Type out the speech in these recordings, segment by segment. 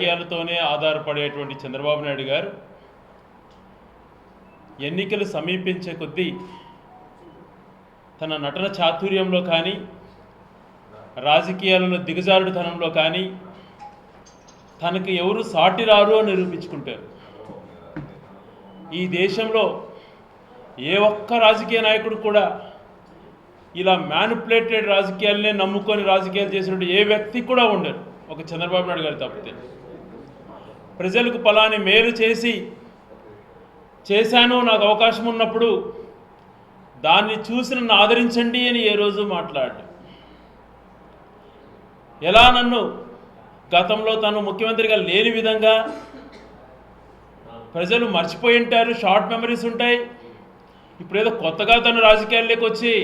రాజకీయాలతోనే ఆధారపడేటువంటి చంద్రబాబు నాయుడు గారు ఎన్నికలు సమీపించే కొద్దీ తన నటన చాతుర్యంలో కానీ రాజకీయాలలో దిగజారుడుతనంలో కానీ తనకు ఎవరు సాటి రారు అని నిరూపించుకుంటారు. ఈ దేశంలో ఏ ఒక్క రాజకీయ నాయకుడు కూడా ఇలా మ్యానుపులేటెడ్ రాజకీయాలనే నమ్ముకొని రాజకీయాలు చేసినట్టు ఏ వ్యక్తి కూడా ఉండరు. ఒక చంద్రబాబు నాయుడు గారు తప్పితే. ప్రజలకు పలాని మేలు చేసి చేశాను నాకు అవకాశం ఉన్నప్పుడు దాన్ని చూసి నన్ను ఆదరించండి అని ఏ రోజు మాట్లాడు ఎలా నన్ను గతంలో తను ముఖ్యమంత్రిగా లేని విధంగా ప్రజలు మర్చిపోయి ఉంటారు షార్ట్ మెమరీస్ ఉంటాయి. ఇప్పుడు ఏదో కొత్తగా తను రాజకీయాల్లోకి వచ్చి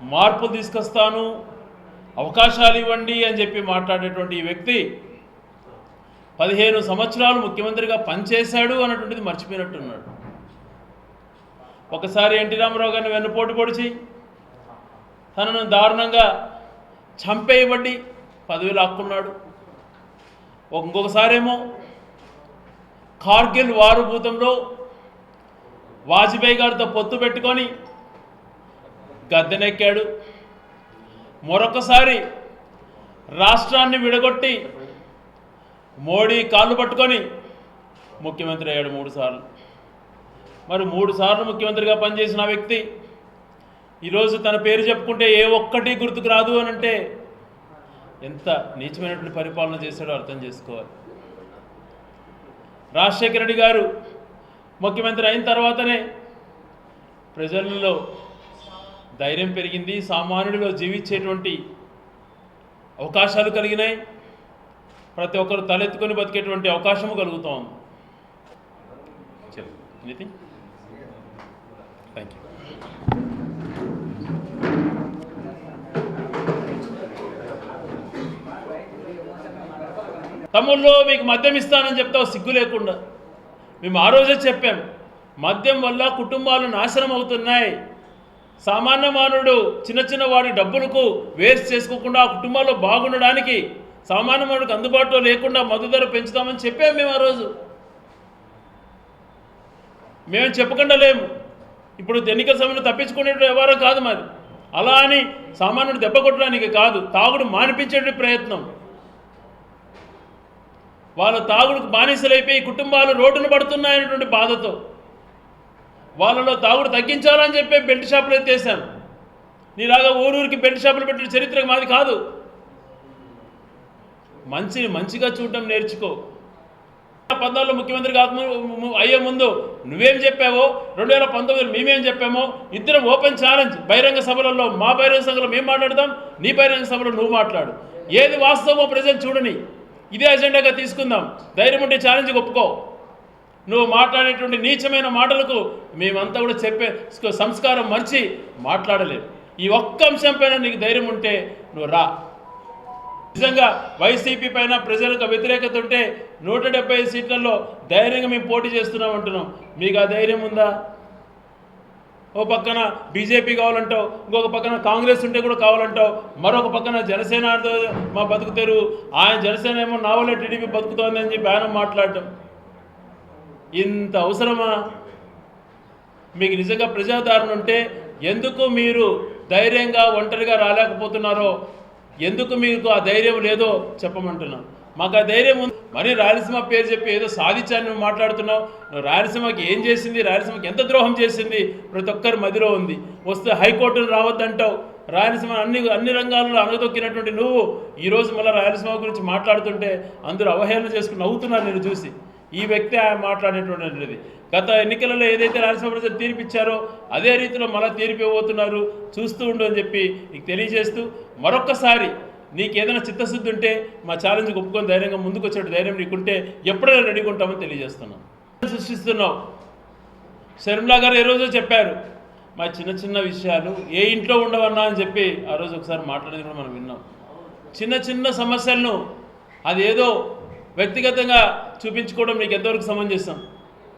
మార్పులు తీసుకొస్తాను అవకాశాలు ఇవ్వండి అని చెప్పి మాట్లాడేటువంటి ఈ వ్యక్తి పదిహేను సంవత్సరాలు ముఖ్యమంత్రిగా పనిచేశాడు అన్నటువంటిది మర్చిపోయినట్టున్నాడు. ఒకసారి ఎన్టీ రామారావు గారిని వెన్నుపోటు పొడిచి తనను దారుణంగా చంపేయబడి పదవి లాక్కున్నాడు ఇంకొకసారేమో కార్గిల్ వారు భూతంలో వాజ్పేయి గారితో పొత్తు పెట్టుకొని గద్దెనెక్కాడు. మరొకసారి రాష్ట్రాన్ని విడగొట్టి మోడీ కాళ్ళు పట్టుకొని ముఖ్యమంత్రి అయ్యాడు మూడు సార్లు. మరి మూడు సార్లు ముఖ్యమంత్రిగా పనిచేసిన వ్యక్తి ఈరోజు తన పేరు చెప్పుకుంటే ఏ ఒక్కటి గుర్తుకు రాదు అని అంటే ఎంత నీచమైనటువంటి పరిపాలన చేశాడో అర్థం చేసుకోవాలి. రాజశేఖర రెడ్డి గారు ముఖ్యమంత్రి అయిన తర్వాతనే ప్రజల్లో ధైర్యం పెరిగింది సామాన్యుడిలో జీవించేటువంటి అవకాశాలు కలిగినాయి. ప్రతి ఒక్కరు తలెత్తుకొని బతికేటువంటి అవకాశము కలుగుతాం ఉంది నితిన్. థ్యాంక్ యూ తమ్ముళ్ళు మీకు మద్యం ఇస్తానని చెప్తావు సిగ్గు లేకుండా. మేము ఆ రోజే చెప్పాం మద్యం వల్ల కుటుంబాలు నాశనం అవుతున్నాయి. సామాన్య మానవుడు చిన్న చిన్న వాడి డబ్బులకు వేస్ట్ చేసుకోకుండా ఆ కుటుంబాల్లో బాగుండడానికి సామాన్య అందుబాటులో లేకుండా మద్దతు ధర పెంచుతామని చెప్పాము మేము ఆ రోజు. మేము చెప్పకుండా లేము. ఇప్పుడు ఎన్నికల సమయంలో తప్పించుకునే వ్యవహారం కాదు మాది. అలా అని సామాన్యుడు దెబ్బ కొట్టడానికి కాదు తాగుడు మానిపించే ప్రయత్నం. వాళ్ళ తాగుడుకు బానిసలైపోయి కుటుంబాలు రోడ్డును పడుతున్నాయనేటువంటి బాధతో. వాళ్ళలో తాగుడు తగ్గించాలని చెప్పి బెల్ట్ షాపులు ఎత్తేసాను నీలాగా ఊరూరికి బెల్ట్ షాపులు పెట్టిన చరిత్ర మాది కాదు. మంచిని మంచిగా చూడటం నేర్చుకో. పద్నాలుగులో ముఖ్యమంత్రి కాక అయ్యే ముందు నువ్వేం చెప్పావో రెండు వేల పంతొమ్మిదిలో మేమేం చెప్పామో ఇద్దరం ఓపెన్ ఛాలెంజ్. బహిరంగ సభలలో మా బహిరంగ సభలో మేము మాట్లాడదాం నీ బహిరంగ సభలో నువ్వు మాట్లాడు. ఏది వాస్తవమో ప్రజలు చూడని ఇదే అజెండాగా తీసుకుందాం. ధైర్యం ఉంటే ఛాలెంజ్ ఒప్పుకో. నువ్వు మాట్లాడేటువంటి నీచమైన మాటలకు మేమంతా కూడా చెప్పే సంస్కారం మర్చి మాట్లాడలేదు ఈ ఒక్క అంశం పైన నీకు ధైర్యం ఉంటే నువ్వు రా. నిజంగా వైసీపీ పైన ప్రజలకు వ్యతిరేకత ఉంటే నూట డెబ్బై సీట్లలో ధైర్యంగా మేము పోటీ చేస్తున్నాం అంటున్నాం. మీకు ఆ ధైర్యం ఉందా? ఓ పక్కన బీజేపీ కావాలంటావు ఇంకొక పక్కన కాంగ్రెస్ ఉంటే కూడా కావాలంటావు మరొక పక్కన జనసేన మా బతుకుతారు. ఆయన జనసేన ఏమో నా వల్ల టీడీపీ బతుకుతోంది అని చెప్పి ఆయన మాట్లాడటం. ఇంత అవసరమా? మీకు నిజంగా ప్రజాదారణ ఉంటే ఎందుకు మీరు ధైర్యంగా ఒంటరిగా రాలేకపోతున్నారో ఎందుకు మీకు ఆ ధైర్యం లేదో చెప్పమంటున్నాం. మాకు ఆ ధైర్యం ఉంది. మరి రాయలసీమ పేరు చెప్పి ఏదో సాధించాను నువ్వు మాట్లాడుతున్నావు. రాయలసీమకి ఏం చేసింది? రాయలసీమకి ఎంత ద్రోహం చేసింది? ప్రతి ఒక్కరి మదిలో ఉంది. వస్తే హైకోర్టును రావద్దంటావు. రాయలసీమ అన్ని అన్ని రంగాల్లో అనగదొక్కినటువంటి నువ్వు. ఈరోజు మళ్ళీ రాయలసీమ గురించి మాట్లాడుతుంటే అందరూ అవహేళన చేసుకుని నవ్వుతున్నారు నేను చూసి. ఈ వ్యక్తి ఆయన మాట్లాడేటువంటిది. గత ఎన్నికలలో ఏదైతే రాయలసీమ ప్రజలు తీర్పిచ్చారో అదే రీతిలో మళ్ళీ తీర్పు ఇవ్వబోతున్నారు చూస్తూ ఉండు అని చెప్పి నీకు తెలియజేస్తూ మరొక్కసారి నీకు ఏదైనా చిత్తశుద్ధి ఉంటే మా ఛాలెంజ్ ఒప్పుకొని ధైర్యంగా ముందుకు ధైర్యం నీకుంటే ఎప్పుడైనా రెడీగా ఉంటామని తెలియజేస్తున్నాం. సృష్టిస్తున్నావు? శర్మిలా గారు ఏ రోజో చెప్పారు మా చిన్న చిన్న విషయాలు ఏ ఇంట్లో ఉండవన్నా అని చెప్పి ఆ రోజు ఒకసారి మాట్లాడేది కూడా మనం విన్నాం. చిన్న చిన్న సమస్యలను అదేదో వ్యక్తిగతంగా చూపించుకోవడం నీకు ఎంతవరకు సమంజసం?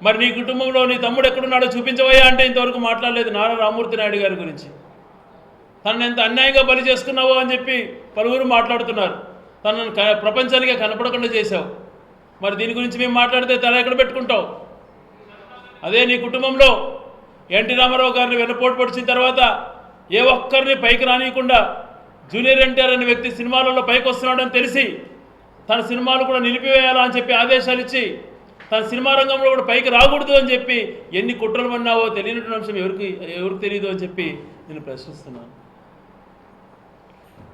మరి నీ కుటుంబంలో నీ తమ్ముడు ఎక్కడున్నాడో చూపించవయ్యా అంటే ఇంతవరకు మాట్లాడలేదు నారా రామూర్తి నాయుడు గారి గురించి. తనను ఎంత అన్యాయంగా బలి చేసుకున్నావో అని చెప్పి పలువురు మాట్లాడుతున్నారు. తనను క- ప్రపంచానికి కనపడకుండా చేశావు. మరి దీని గురించి మేము మాట్లాడితే తల ఎక్కడ పెట్టుకుంటావు? అదే నీ కుటుంబంలో ఎన్టీ రామారావు గారిని వెన్నపోటు పొడిచిన తర్వాత ఏ ఒక్కరిని పైకి రానియకుండా జూనియర్ ఎన్టీఆర్ అనే వ్యక్తి సినిమాలలో పైకి వస్తున్నాడని తెలిసి తన సినిమాలు కూడా నిలిపివేయాలా అని చెప్పి ఆదేశాలు ఇచ్చి తన సినిమా రంగంలో కూడా పైకి రాకూడదు అని చెప్పి ఎన్ని కుట్రలు పడినావో తెలియనటువంటి అంశం ఎవరికి ఎవరికి తెలియదు అని చెప్పి నేను ప్రశ్నిస్తున్నాను.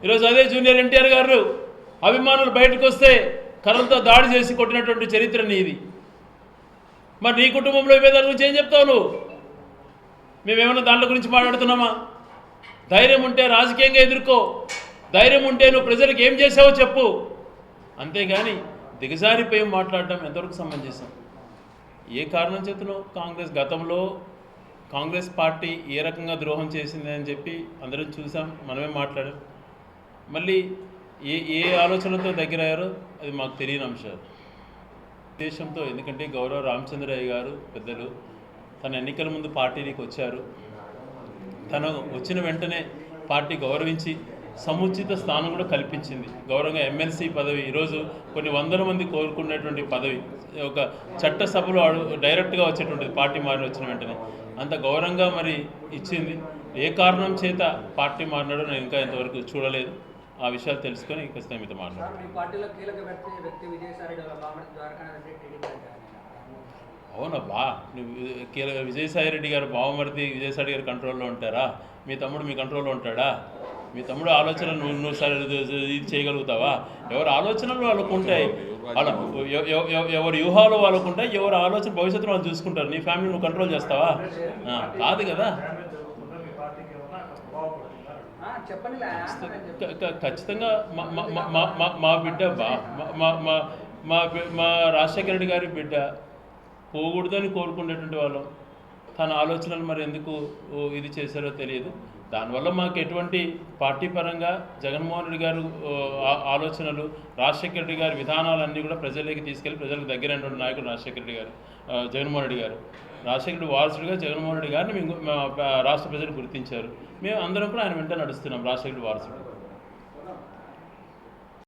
ఈరోజు అదే జూనియర్ ఎన్టీఆర్ గారు అభిమానులు బయటకు వస్తే కర్రలతో దాడి చేసి కొట్టినటువంటి చరిత్ర నీది. మరి నీ కుటుంబంలో ఈ గురించి ఏం చెప్తావు నువ్వు? మేమేమన్నా దాంట్లో గురించి మాట్లాడుతున్నామా? ధైర్యం ఉంటే రాజకీయంగా ఎదుర్కో. ధైర్యం ఉంటే నువ్వు ప్రజలకు ఏం చేసావో చెప్పు. అంతేగాని దిగజారిపోయి మాట్లాడటం ఎంతవరకు సమంజసం? ఏ కారణం చేతనో కాంగ్రెస్ గతంలో కాంగ్రెస్ పార్టీ ఏ రకంగా ద్రోహం చేసింది అని చెప్పి అందరం చూసాం మనమే మాట్లాడాం. మళ్ళీ ఏ ఏ ఆలోచనతో దగ్గరయ్యారో అది మాకు తెలియని అంశాలు. ఉద్దేశంతో ఎందుకంటే గౌరవ రామచంద్రయ్య గారు పెద్దలు తన ఎన్నికల ముందు పార్టీకి వచ్చారు. తను వచ్చిన వెంటనే పార్టీ గౌరవించి సముచిత స్థానం కూడా కల్పించింది. గౌరవంగా ఎమ్మెల్సీ పదవి ఈరోజు కొన్ని వందల మంది కోరుకునేటువంటి పదవి ఒక చట్టసభలో డైరెక్ట్గా వచ్చేటువంటిది పార్టీ మారి వచ్చిన వెంటనే. అంత గౌరవంగా మరి ఇచ్చింది. ఏ కారణం చేత పార్టీ మారినాడో నేను ఇంకా ఇంతవరకు చూడలేదు. ఆ విషయాలు తెలుసుకొని ఖచ్చితంగా మీతో మాట్లాడతాను. సార్ మీ పార్టీలో కీలక వ్యక్తి వ్యక్తి విజయసాయి రెడ్డి వాళ్ళ బామ్మడి ద్వారకానాథ్ రెడ్డి టీడీపీ జాయిన్ అయ్యారు. అవునబ్బా నువ్వు కీలక విజయసాయి రెడ్డి గారు బావమరిది విజయసాయి గారి కంట్రోల్లో ఉంటారా? మీ తమ్ముడు మీ కంట్రోల్లో ఉంటాడా? మీ తమ్ముడు ఆలోచన నువ్వు నువ్వు సరే ఇది చేయగలుగుతావా? ఎవరి ఆలోచనలు వాళ్ళకు ఉంటాయి. వాళ్ళ ఎవ- ఎవ- ఎవ- ఎవరి వ్యూహాలు వాళ్ళకు ఉంటాయి. ఎవరి ఆలోచన భవిష్యత్తులో వాళ్ళు చూసుకుంటారు. నీ ఫ్యామిలీ నువ్వు కంట్రోల్ చేస్తావా? కాదు కదా. ఖచ్చితంగా మా మా- మా- మా- మా మా బిడ్డ బా మా- మా రాజశేఖర రెడ్డి గారి బిడ్డ పోకూడదని కోరుకునేటువంటి వాళ్ళం. తన ఆలోచనలు మరి ఎందుకు ఇది చేశారో తెలియదు. దానివల్ల మాకు ఎటువంటి పార్టీ పరంగా జగన్మోహన్ రెడ్డి గారు ఆ- ఆలోచనలు రాజశేఖర రెడ్డి గారి విధానాలన్నీ కూడా ప్రజలకి తీసుకెళ్ళి ప్రజలకు దగ్గరైనటువంటి నాయకుడు రాజశేఖర రెడ్డి గారు జగన్మోహన్ రెడ్డి గారు. రాజశేఖర రెడ్డి వారసుడిగా జగన్మోహన్ రెడ్డి గారిని మేము మా రాష్ట్ర ప్రజలు గుర్తించారు. మేము అందరం కూడా ఆయన వెంట నడుస్తున్నాం రాజశేఖర రెడ్డి వారసుడు.